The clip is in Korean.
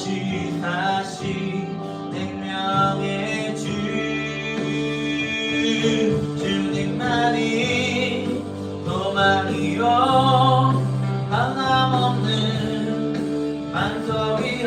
시 다시 생명의 주. 주님만이 도망이요 하나없는 반석이